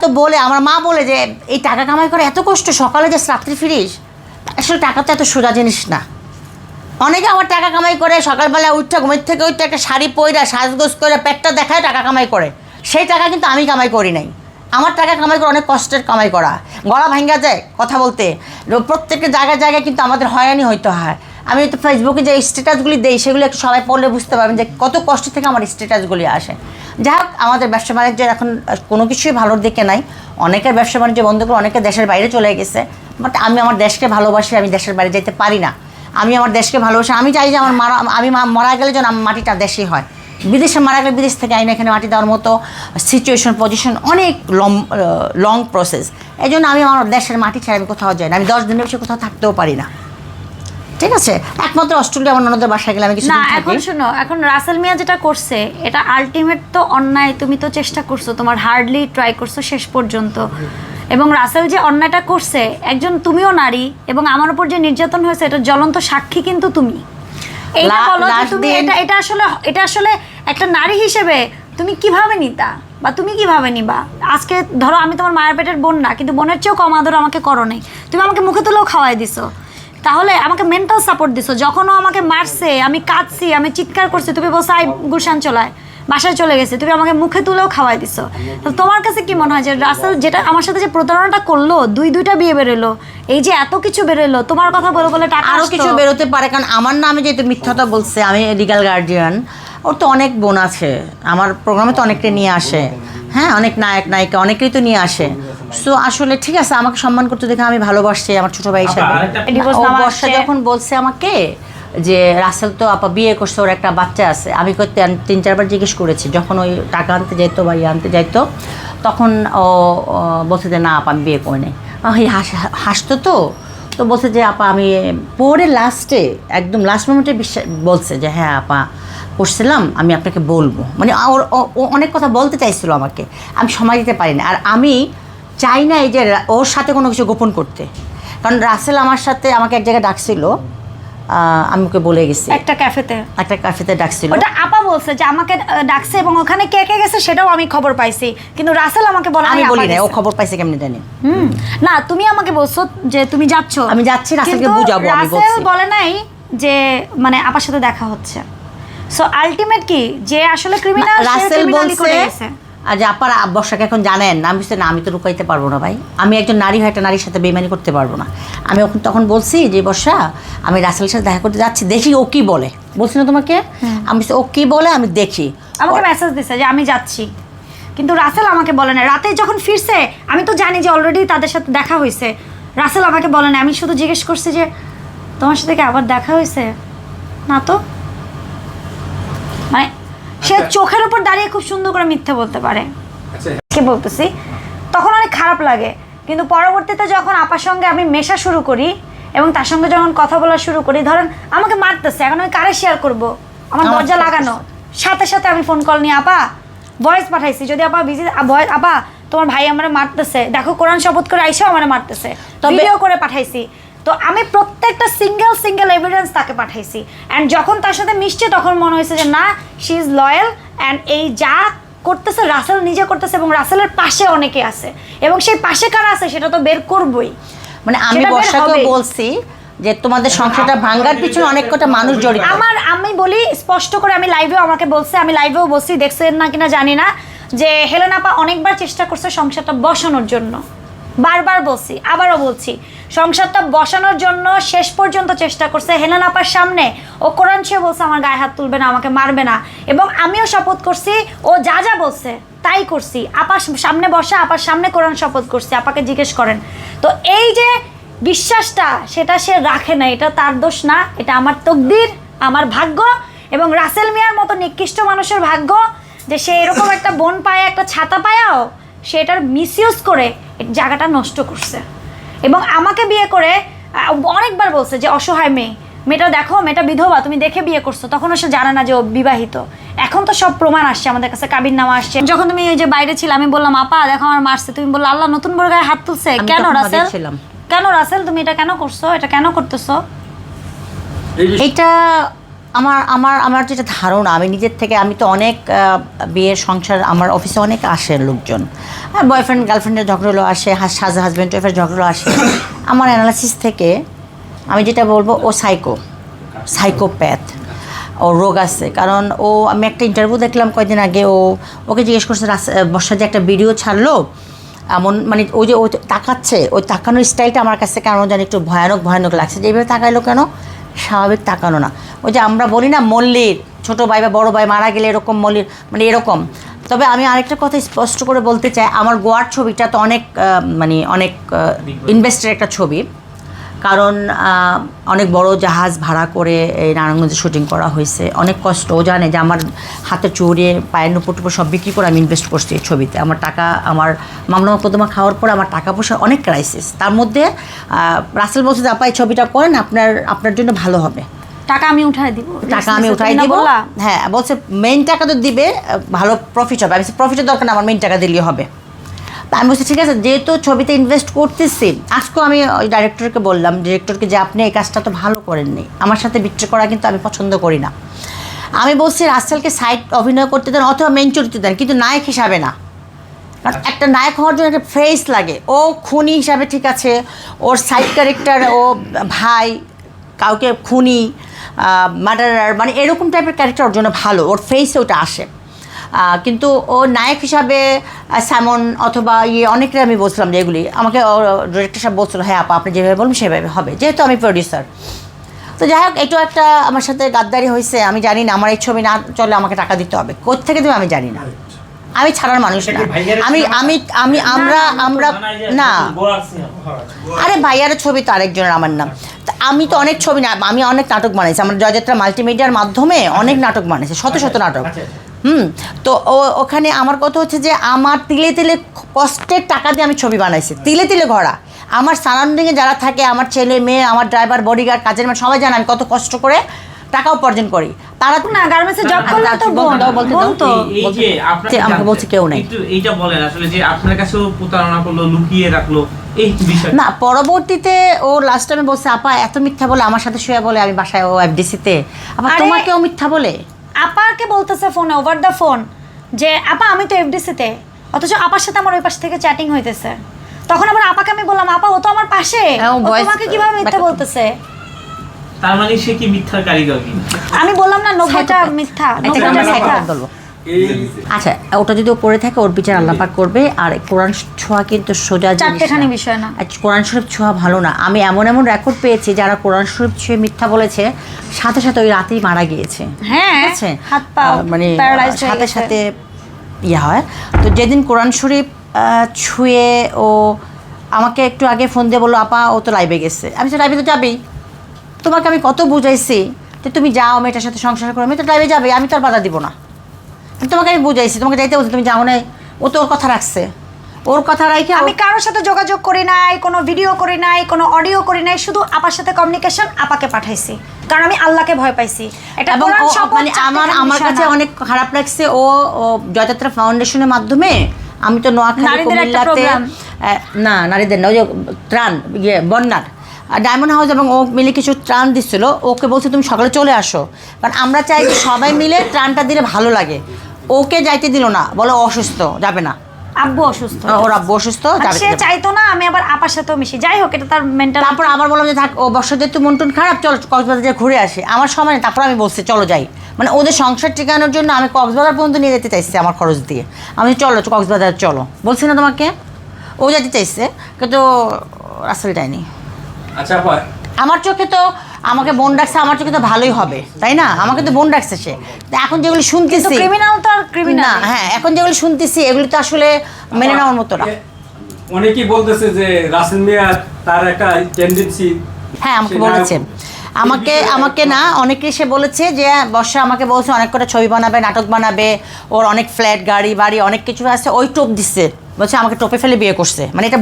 তো বলে, আমার মা বলে যে, এই টাকা কামাই করে এত কষ্ট, সকালে যে রাত্রি ফিরিস? আসলে টাকা তো এত সোজা জিনিস না। অনেকে আমার টাকা কামাই করে, সকালবেলা উঠতে ঘুমের থেকে উঠতে একটা শাড়ি পইরা, সাজগোজ করে পেটটা দেখায় টাকা কামাই করে। সেই টাকা কিন্তু আমি কামাই করি নাই। আমার টাকা কামাই করে অনেক কষ্টের কামাই করা। গলা ভাঙ্গা যায়, কথা বলতে। প্রত্যেকটা জায়গায় জায়গায় কিন্তু আমাদের হয়রানি হইতে হয়। আমি তো ফেসবুকে যে স্ট্যাটাসগুলি দেই, সেগুলো একটু সবাই পড়লে বুঝতে পারবেন যে কত কষ্ট থেকে আমার স্ট্যাটাসগুলি আসে। যাই হোক, আমাদের ব্যবসা বাণিজ্যের এখন কোনো কিছুই ভালোর দিকে নাই। অনেকের ব্যবসা বাণিজ্য বন্ধ করে অনেকে দেশের বাইরে চলে গেছে। বাট আমি আমার দেশকে ভালোবাসি, আমি দেশের বাইরে যেতে পারি না। আমি আমার দেশকে ভালোবাসি, আমি চাই যে আমার মারা, আমি মারা গেলে যেন আমার মাটিটা দেশেই হয়। বিদেশে মারা গেলে বিদেশ থেকে আইনে এখানে মাটি দেওয়ার মতো সিচুয়েশন পজিশন অনেক লং লং প্রসেস এই জন্য আমি আমার দেশের মাটি ছাড়া আমি কোথাও যাই না। আমি দশ দিনের বেশি কোথাও থাকতেও পারি না। ঠিক আছে? একমাত্র অস্ট্রেলিয়া আমার ননদের বাসায় গেলে আমি কিছু না এখন শোনো এখন রাসেল মিয়া যেটা করছে এটা আলটিমেট তো অন্যায় তুমি তো চেষ্টা করছ তোমার হার্ডলি ট্রাই করছ শেষ পর্যন্ত। এবং রাসেল যে অন্যায়টা করছে একজন তুমিও নারী এবং আমার উপর যে নির্যাতন হয়েছে এটা জ্বলন্ত সাক্ষী কিন্তু তুমি। এইটা বলো যে তুমি এটা এটা আসলে এটা আসলে একটা নারী হিসেবে তুমি কীভাবে নিতা? বা তুমি কীভাবে নিবা? আজকে ধরো আমি তোমার মায়ের পেটের বোন না কিন্তু বোনের চেয়েও কম আদর আমাকে করো নাই। তুমি আমাকে মুখে তুলেও খাওয়াই দিছো। তাহলে আমাকে মেন্টাল সাপোর্ট দিছো। যখনও আমাকে মারছে আমি কাঁদছি আমি চিৎকার করছি তুমি বলছো আই গুলশান চলায় বাসায় চলে গেছে তুমি আমাকে মুখে তুলেও খাওয়াই দিছো। তো তোমার কাছে কি মনে হয় যে রাসেল যেটা আমার সাথে যে প্রতারণাটা করল দুই দুইটা বিয়ে বেরোলো এই যে এত কিছু বেরোলো তোমার কথা বলে বলে টাকা আরও কিছু বেরোতে পারে কারণ আমার নামে যেহেতু মিথ্যাটা বলছে আমি লিগাল গার্জিয়ান ওর তো অনেক বোন আছে। আমার প্রোগ্রামে তো অনেকটা নিয়ে আসে। হ্যাঁ অনেক নায়ক নায়িকা অনেকেই তো নিয়ে আসে। সো আসলে ঠিক আছে আমাকে সম্মান করতে দেখে আমি ভালোবাসছি আমার ছোট ভাই হিসাবে। ও বর্ষা যখন বলছে আমাকে যে রাসেল তো আপা বিয়ে করছে ওর একটা বাচ্চা আছে। আমি করতে তিন চারবার জিজ্ঞেস করেছি যখন ওই টাকা আনতে যাইতো বা ইয়ে আনতে যাইতো তখন ও বলছে যে না আপা আমি বিয়ে করে নেই। হাস হাসতো তো? তো বলছে যে আপা আমি পরে লাস্টে একদম লাস্ট মোমেন্টে বিশ্বাস বলছে যে হ্যাঁ আপা করছিলাম আমি আপনাকে বলব। মানে ওর অনেক কথা বলতে চাইছিল আমাকে। আমি সময় দিতে পারি না আর আমি চাই না এই যে ওর সাথে কোনো কিছু গোপন করতে। কারণ রাসেল আমার সাথে আমাকে এক জায়গায় ডাকছিল আমি ওকে বলে গেছি। একটা ক্যাফেতে। একটা কাফেতে ডাকছিল। ওটা আপা বলছে যে আমাকে ডাকছে এবং ওখানে কে কে গেছে সেটাও আমি খবর পাইছি। কিন্তু রাসেল আমাকে বলে আমি বলি না ও খবর পাইছে কেমনি জানি। হুম। না তুমি আমাকে বলছো যে তুমি যাচ্ছ। আমি যাচ্ছি, রাসেলকে বুঝাবো, আমি বলছি। রাসেল বলে নাই যে মানে আপার সাথে দেখা হচ্ছে। সো আলটিমেট কি? যে আসলে ক্রিমিনাল রাসেল বলছে আর যে আপার বর্ষাকে এখন জানেন না আমি না আমি তো রুকাইতে পারব না ভাই। আমি একজন নারী হয়ে একটা নারীর সাথে বেমানি করতে পারব না। আমি ওখানে তখন বলছি যে বর্ষা আমি রাসেলের সাথে দেখা করতে যাচ্ছি দেখি ও কী বলে। বলছি না তোমাকে? আমি বলছি, ও কী বলে আমি দেখি। আমাকে মেসেজ দিছে যে আমি যাচ্ছি। কিন্তু রাসেল আমাকে বলে না। রাতে যখন ফিরছে আমি তো জানি যে অলরেডি তাদের সাথে দেখা হয়েছে রাসেল আমাকে বলে না। আমি শুধু জিজ্ঞেস করছি যে তোমার সাথে কি আবার দেখা হয়েছে না তো। মানে সে। চোখের উপর দাঁড়িয়ে খুব সুন্দর করে মিথ্যে বলতে পারে। আচ্ছা। কে বলতেছি তখন অনেক খারাপ লাগে। কিন্তু পরবর্তীতে যখন আপার সঙ্গে আমি মেশা শুরু করি এবং তার সঙ্গে যখন কথা বলা শুরু করি ধরেন আমাকে মারতেছে এখন আমি কারে শেয়ার করব? আমার দরজা লাগানো। সাথে সাথে আমি ফোন কল নিয়ে আপা ভয়েস পাঠাইছি যদি আপা বিজি ভয়েস আপা তোমার ভাই আমার মারতেছে। দেখো কোরআন শপথ করে আইসা আমার মারতেছে। ভিডিও করে পাঠাইছি। তো আমি প্রত্যেকটা সিঙ্গেল সিঙ্গেল এভিডেন্স তাকে পাঠাইছি। অ্যান্ড যখন তার সাথে মিশছে তখন মনে হয়েছে যে না শি ইজ লয়াল অ্যান্ড এই যা করতেছে রাসেল নিজে করতেছে এবং রাসেলের পাশে অনেকে আছে। এবং সেই পাশে কারা আছে সেটা তো বের করবই। মানে আমি বর্ষাকে বলছি যে তোমাদের সংসারটা ভাঙ্গার পিছনে অনেক কটা মানুষ জড়িত। আমার আমি বলি স্পষ্ট করে আমি লাইভেও আমাকে বলছে আমি লাইভেও বলছি দেখছেন না কিনা জানি না যে হেলেন আপা অনেকবার চেষ্টা করছে সংসারটা বসানোর জন্য। বারবার বলছি আবারও বলছি সংসারটা বসানোর জন্য শেষ পর্যন্ত চেষ্টা করছে। হেলেন আপার সামনে, ও কোরআন সে বলছে, আমার গায়ে হাত তুলবে না, আমাকে মারবে না। এবং আমিও শপথ করছি, ও যা যা বলছে, তাই করছি। আপার সামনে বসা, আপার সামনে কোরআন শপথ করছি, আপাকে জিজ্ঞেস করেন। তো এই যে বিশ্বাসটা, সেটা সে রাখে না, এটা তার দোষ না, এটা আমার তকদির, আমার ভাগ্য এবং রাসেল মিয়ার মতো নিকৃষ্ট মানুষের ভাগ্য যে সে এরকম একটা বোন পায়, একটা ছাতা পায়াও সেটার মিসইউজ করে জায়গাটা নষ্ট করছে। এবং আমাকে বিয়ে করে অনেকবার বলছে যে অসহায় মেয়ে। মেয়েটা দেখো মেয়েটা বিধবা তুমি দেখে বিয়ে করছ তখনও সে জানে না যে ও বিবাহিত। এখন তো সব প্রমাণ আসছে আমাদের কাছে কাবির নামা আসছে। যখন তুমি এই যে বাইরে ছিল আমি বললাম আপা দেখো আমার মারছে তুমি বলল আল্লাহ নতুন বড় গায়ে হাত তুলছে। কেন রাসেল? কেন রাসেল তুমি এটা কেন করছ? এটা কেন করতেছো? এটা আমার আমার আমার যেটা ধারণা, আমি নিজের থেকে, আমি তো অনেক বিয়ের সংসার, আমার অফিসে অনেক আসে লোকজন। আর বয়ফ্রেন্ড গার্লফ্রেন্ডের ঝগড়ালো আসে হাজব্যান্ড ওয়াইফের ঝগড়ালো আসে। আমার অ্যানালাইসিস থেকে, আমি যেটা বলব, ও সাইকো সাইকোপ্যাথ ও রোগ আছে। কারণ ও, আমি একটা ইন্টারভিউ দেখলাম কয়েকদিন আগে, ও, ওকে জিজ্ঞেস করছে বর্ষার যে একটা ভিডিও ছাড়লো, এমন মানে ওই যে, ও তাকাচ্ছে ওই তাকানোর স্টাইলটা আমার কাছে কেন জানি একটু ভয়ানক ভয়ানক লাগছে। যে এইভাবে তাকাইলো কেন? স্বাভাবিক তাকানো না। ওই যে আমরা বলি না মল্লির, ছোটো ভাই বা বড় ভাই মারা গেলে এরকম মল্লির মানে এরকম। তবে আমি আরেকটা কথা স্পষ্ট করে বলতে চাই, আমার গোয়ার ছবিটা তো অনেক মানে অনেক ইনভেস্টের একটা ছবি। কারণ অনেক বড় জাহাজ ভাড়া করে এই নারায়ণগঞ্জে শুটিং করা হয়েছে। অনেক কষ্ট, ও জানে যে আমার হাতে চুরে পায়ের নুপুর টুপুর সব বিক্রি করে আমি ইনভেস্ট করছি এই ছবিতে। আমার টাকা, আমার মামলা মোকদ্দমা খাওয়ার পরে আমার টাকা পয়সা অনেক ক্রাইসিস তার মধ্যে রাসেল বলছে আপা, এই ছবিটা করেন, আপনার আপনার জন্য ভালো হবে। টাকা আমি উঠাই দিব। টাকা আমি উঠাই দিব? হ্যাঁ বলছে মেইন টাকা তো দিবে ভালো প্রফিট হবে। আমি প্রফিটের দরকার না আমার মেইন টাকা দিলেই হবে। আমি বলছি ঠিক আছে যেহেতু ছবিতে ইনভেস্ট করতেছি আজকেও আমি ওই ডাইরেক্টরকে বললাম ডিরেক্টরকে যে আপনি এই কাজটা তো ভালো করেননি আমার সাথে বিক্রি করা কিন্তু আমি পছন্দ করি না। আমি বলছি রাসেলকে সাইড অভিনয় করতে দেন অথবা মেন চরিত্র দেন কিন্তু নায়ক হিসাবে না। কারণ একটা নায়ক হওয়ার জন্য একটা ফেস লাগে। ও খুনি হিসাবে ঠিক আছে ওর সাইড ক্যারেক্টার ও ভাই কাউকে খুনি মার্ডারার মানে এরকম টাইপের ক্যারেক্টার ওর জন্য ভালো ওর ফেসে ওটা আসে কিন্তু ও নায়ক হিসাবে স্যামন অথবা ইয়ে অনেকটা আমি বলছিলাম যে এগুলি আমাকে ডিরেক্টর সাহেব বলছিল হ্যাঁ আপা আপনি যেভাবে বলবেন সেভাবে হবে যেহেতু আমি প্রডিউসার তো যাই হোক একটু একটা আমার সাথে গাদ্দারি হয়েছে আমি জানি না আমার এই ছবি না চলে আমাকে টাকা দিতে হবে কোথেকে দেবে আমি জানি না আমি ছাড়ার মানুষ না আমি আমি আমি আমরা আমরা না আরে ভাইয়ারের ছবি তো আরেকজনের আমার নাম আমি তো অনেক ছবি না আমি অনেক নাটক বানাইছি। আমার জয়যাত্রা মাল্টিমিডিয়ার মাধ্যমে অনেক নাটক বানাইছি শত শত নাটক। হুম তো ও ওখানে আমার কথা হচ্ছে যে আমার তিলে তিলে কষ্টের টাকা দিয়ে আমি ছবি বানাইছি তিলে তিলে ঘোরা। আমার সারাউন্ডিংয়ে যারা থাকে আমার ছেলে মেয়ে আমার ড্রাইভার বডিগার্ড কাজের মেয়ে সবাই জানে আমি কত কষ্ট করে টাকা উপার্জন করি। তারা তো না গার্মেন্টসে জব করলে তো বলতে বোন দাও, বলতে দাও। তো। এই- যে আপনাকে আমাকে বলছে কেউ নাই। একটু এইটা বলেন আসলে যে আপনার কাছেও প্রতারণা করল লুকিয়ে রাখল না পরবর্তীতে ও লাস্ট টাইমে বলছে আপা এত মিথ্যা বলে আমার সাথে শুয়ে বলে আমি বাসায় ও এফডিসিতে আবার তোমাকেও মিথ্যা বলে? আপাকে বলতেছে ফোনে ওভার দ্য ফোন যে আপা আমি তো এফডিসিতে অথচ আপার সাথে আমার ওই পাশ থেকে চ্যাটিং হইতেছে। তখন আবার আপাকে আমি বললাম আপা ও তো আমার পাশে। হ্যাঁ, তোমাকে কীভাবে মিথ্যা বলতেছে? তার মানে সে কি মিথ্যার কারিগর কি? আমি বললাম না নব্বইটা মিথ্যা। নব্বইটা মিথ্যা আচ্ছা ওটা যদি ও পড়ে থাকে ওর বিচার আল্লাপাক করবে আর কোরআন ছোঁয়া কিন্তু সোজা চারটেখানি বিষয় না। কোরআন শরীফ ছোঁয়া ভালো না। আমি এমন এমন রেকর্ড পেয়েছি যারা কোরআন শরীফ ছুঁয়ে মিথ্যা বলেছে সাথে সাথে ওই রাতেই মারা গিয়েছে। হ্যাঁ আছে? হাত পা মানে সাথে সাথে ইয়ে হয়। তো যেদিন কোরআন শরীফ ছুঁয়ে ও আমাকে একটু আগে ফোন দিয়ে বলল আপা ও তো লাইভে গেছে। আমি তো লাইভে তো যাবেই। তোমাকে আমি কত বুঝাইছি যে তুমি যাও মেয়েটার সাথে সংসার করো মেয়েটা লাইভে যাবে আমি তো আর বাধা দিব না। তোমাকে আমি বুঝাইছি তোমাকে যাইতে বলছি তুমি যাও নাই। ও তো ওর কথা রাখছে। ওর কথা রাখে আমি কারোর সাথে যোগাযোগ করি নাই কোনো ভিডিও করি নাই কোনো অডিও করি নাই শুধু আপার সাথে কমিউনিকেশন আপাকে পাঠাইছি। কারণ আমি আল্লাহকে ভয় পাইছি। এটা এবং মানে আমার আমার কাছে অনেক খারাপ লাগছে ও জয়যাত্রা ফাউন্ডেশনের মাধ্যমে আমি তো নোয়াখালী কুমিল্লাতে না নারীদের না ওই যে ত্রাণ ইয়ে বন্যার। ডায়মন্ড হাউস এবং ও মিলে কিছু ত্রাণ দিচ্ছিল। ওকে বলছে তুমি সকালে চলে আসো। কারণ আমরা চাই যে সবাই মিলে ত্রাণটা দিলে ভালো লাগে। ওকে যাইতে দিল না। বলে অসুস্থ যাবে না। আব্বু অসুস্থ। ওর আব্বু অসুস্থ সে চাইতো না আমি আবার আপার সাথেও মিশি। যাই হোক এটা তার মেন্টাল তারপর আবার বললাম যে থাক ও মন টন খারাপ চলো কক্সবাজার ঘুরে আসি। আমার সময় নেই তারপর আমি বলছি চলো যাই। মানে ওদের সংসার টিকানোর জন্য আমি কক্সবাজার পর্যন্ত নিয়ে যেতে চাইছি আমার খরচ দিয়ে। আমি চলো কক্সবাজার চলো। বলছি না তোমাকে? ও যেতে চাইছে কিন্তু আসলে যায়নি। আচ্ছা আমার চোখে তো আমাকে বোন ডাকছে আমার চোখে তো ভালোই হবে তাই না? আমাকে তো বোন ডাকছে সে। তো এখন যেগুলো শুনতেছি ক্রিমিনাল তো আর না ক্রিমিনাল হ্যাঁ এখন যেগুলি শুনতেছি এগুলি তো আসলে মেনে নেওয়ার মতো না। অনেকেই বলতেছে যে রাসেল মিয়া তার একটা টেন্ডেন্সি হ্যাঁ আমাকে সে বলেছে। আমাকে আমাকে না অনেকে এসে বলেছে যে বর্ষা আমাকে বলছে অনেক কটা ছবি বানাবে নাটক বানাবে ওর অনেক ফ্ল্যাট গাড়ি বাড়ি অনেক কিছু আছে ওই টোপ দিচ্ছে। বলছে আমাকে টোপে ফেলে বিয়ে করছে। মানে এটা